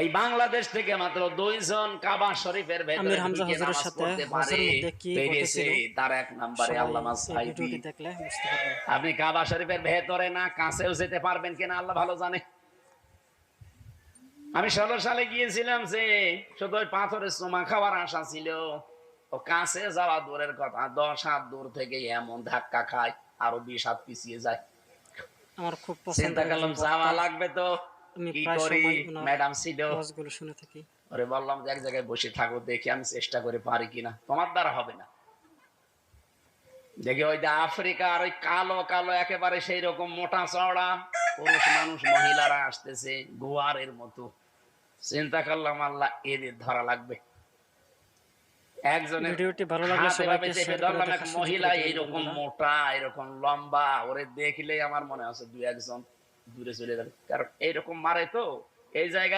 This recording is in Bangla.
এই বাংলাদেশ থেকে মাত্র দুইজন কাবা শরীফের ভেতরে হামজা সাথে? তার এক নম্বরে আল্লামা সাইদি আপনি কাবা শরীফের ভেতরে না কাছেও যেতে পারবেন কিনা আল্লাহ ভালো জানে। আমি ষোলো সালে গিয়েছিলাম যে শুধু ওই পাথরের সোমা খাওয়ার আশা ছিল। ও কাছে যাওয়া দূরের কথা দশ হাত দূর থেকে এমন ধাক্কা খায় আরও বিশ হাত পিছিয়ে যায়। আমার খুব চিন্তা করলাম যাওয়া লাগবে তো। আমি প্রায় সময় ম্যাডাম ছিল। শুনে থাকি। ওরে বললাম যে এক জায়গায় বসে থাকো দেখি আমি চেষ্টা করে পারি কিনা। তোমার দ্বারা হবে না। দেখি ওই যে আফ্রিকার ওই কালো কালো একেবারে সেই রকম মোটা পুরুষ মানুষ মহিলারা আসতেছে গোয়ারের মতো। চিন্তা করলাম আল্লাহ এদের ধরা লাগবে। একজনের ভিডিওটি ভালো লাগলে সবাইকে শেয়ার করে মহিলা এইরকম মোটা এরকম লম্বা ওরে দেখলেই আমার মনে আছে দুই একজন। দূরে চলে যাবে। কারণ এইরকম মারে তো এই জায়গায়